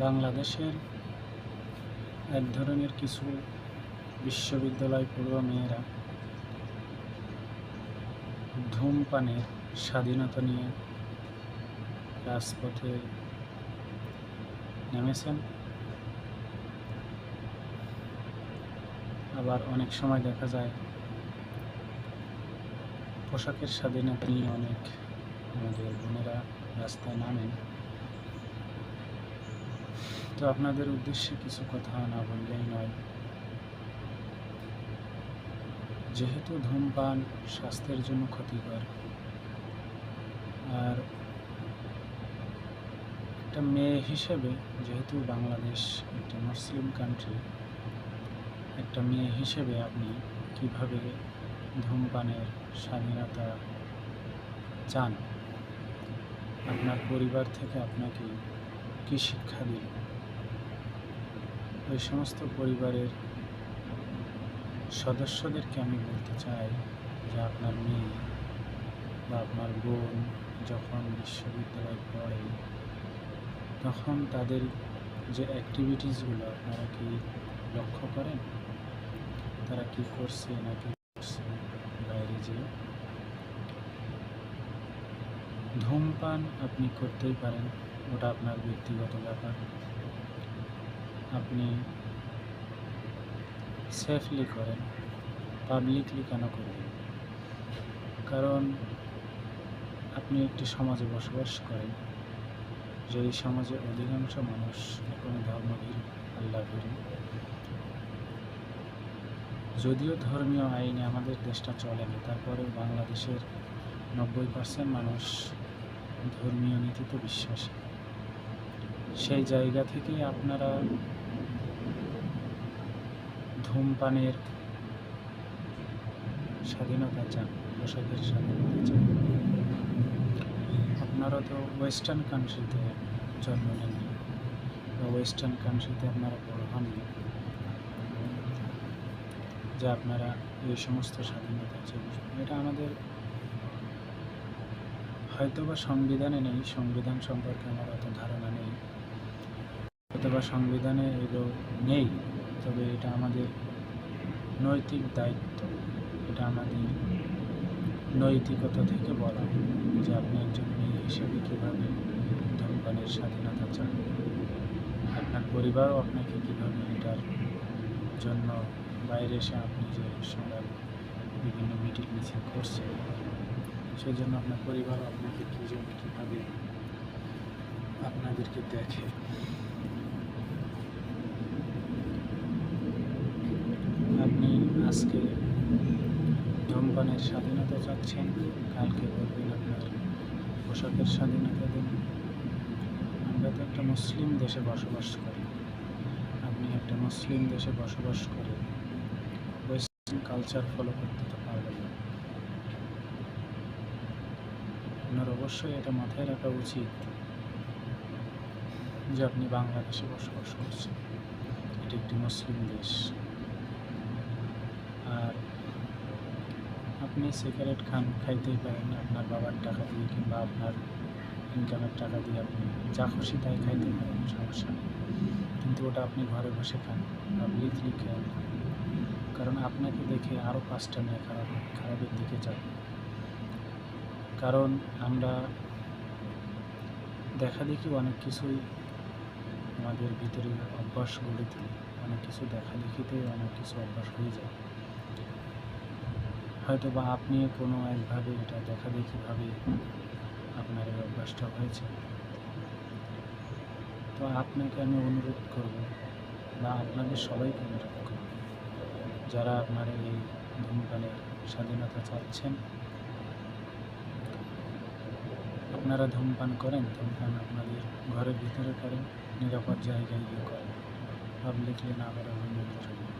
বাংলাদেশের এক ধরনের কিছু বিশ্ববিদ্যালয় পড়ুয়া মেয়েরা ধূমপানের স্বাধীনতা নিয়ে রাজপথে নেমেছেন। আবার অনেক সময় দেখা যায় পোশাকের স্বাধীনতা নিয়ে অনেক আমাদের বোনেরা রাস্তায় নামেন। তো আপনাদের উদ্দেশ্যে কিছু কথা না বললেই নয়। যেহেতু ধূমপান স্বাস্থ্যের জন্য ক্ষতিকর, আর একটা মেয়ে হিসেবে যেহেতু বাংলাদেশ একটা মুসলিম কান্ট্রি একটা মেয়ে হিসেবে আপনি কীভাবে ধূমপানের স্বাধীনতা চান? আপনার পরিবার থেকে আপনাকে কী শিক্ষা দিল? ওই সমস্ত পরিবারের সদস্যদেরকে আমি বলতে চাই যে আপনার মেয়ে বা আপনার বোন যখন বিশ্ববিদ্যালয়ে পড়ে, তখন তাদের যে অ্যাক্টিভিটিসগুলো আপনারা কি লক্ষ্য করেন? তারা কি করছে না কি করছে বাইরে যেয়ে? ধূমপান আপনি করতেই পারেন, ওটা আপনার ব্যক্তিগত ব্যাপার। আপনি সেফলি করেন পাবলিকলি কেন করবেন কারণ আপনি একটি সমাজে বসবাস করেন যে এই সমাজে অধিকাংশ মানুষ এখন ধর্মভীর আল্লাভীর যদিও ধর্মীয় আইনে আমাদের দেশটা চলে না, তারপরেও বাংলাদেশের নব্বই পার্সেন্ট মানুষ ধর্মীয় নীতিতে বিশ্বাসী। সেই জায়গা থেকে আপনারা ধূমপানের স্বাধীনতা চান, পোশাকের স্বাধীনতা চান। আপনারা তো ওয়েস্টার্ন কান্ট্রিতে জন্ম নেননি বা ওয়েস্টার্ন কান্ট্রিতে আপনারা বড় হননি যে আপনারা এই সমস্ত স্বাধীনতা চাই এটা আমাদের হয়তো বা সংবিধানে নেই, সংবিধান সম্পর্কে আমার অত ধারণা নেই। হয়তোবা সংবিধানে এগুলো নেই। তবে এটা আমাদের নৈতিক দায়িত্ব। এটা আমাদের নৈতিকতা থেকে বলা যে আপনি একজন মেয়ে হিসেবে কীভাবে ধূমপানের স্বাধীনতা চান, আপনার পরিবারও আপনাকে কীভাবে এটার জন্য বাইরে এসে আপনি যে সবার বিভিন্ন মিটিং মিছিল করছেন সেই জন্য আপনার পরিবারও আপনাকে কী জন্য কীভাবে আপনাদেরকে দেখে আপনি আজকে। ধূমপানের স্বাধীনতা চাচ্ছেন, কালকে বলবেন আপনার পোশাকের স্বাধীনতা দিন। আমরা তো একটা মুসলিম দেশে বসবাস করি। আপনি একটা মুসলিম দেশে বসবাস করে ওয়েস্টার্ন কালচার ফলো করতে তো পারবেন না। আপনার অবশ্যই এটা মাথায় রাখা উচিত যে আপনি বাংলাদেশে বসবাস করছেন। এটি একটি মুসলিম দেশ। আর আপনি সিগারেট খান, খাইতেই পারেন। আপনার বাবার টাকা দিয়ে কিংবা আপনার ইনকামের টাকা দিয়ে আপনি যা খুশি তাই খাইতে পারেন, সমস্যা কিন্তু ওটা আপনি ঘরে বসে খান পাবলিকলি খান কারণ আপনাকে দেখে আরও পাঁচটা মেয়ে খারাপ, খারাপের দিকে যাবে। কারণ আমরা দেখা দেখি অনেক কিছুই আমাদের ভিতরে অভ্যাস গড়ে তুলি। অনেক কিছু দেখা দেখিতেই অনেক কিছু অভ্যাস হয়ে যায়। হয়তো বা আপনিও কোনো একভাবে এটা দেখা দেখিভাবে আপনার এই অভ্যাসটা হয়েছে। তো আপনাকে আমি অনুরোধ করব বা আপনাদের সবাইকে অনুরোধ করব, যারা আপনার এই ধূমপানের স্বাধীনতা চাচ্ছেন, আপনারা ধূমপান করেন, ধূমপান আপনাদের ঘরের ভিতরে করেন, নিরাপদ জায়গায় গিয়ে করেন। পাবলিকলি না করে জায়গায়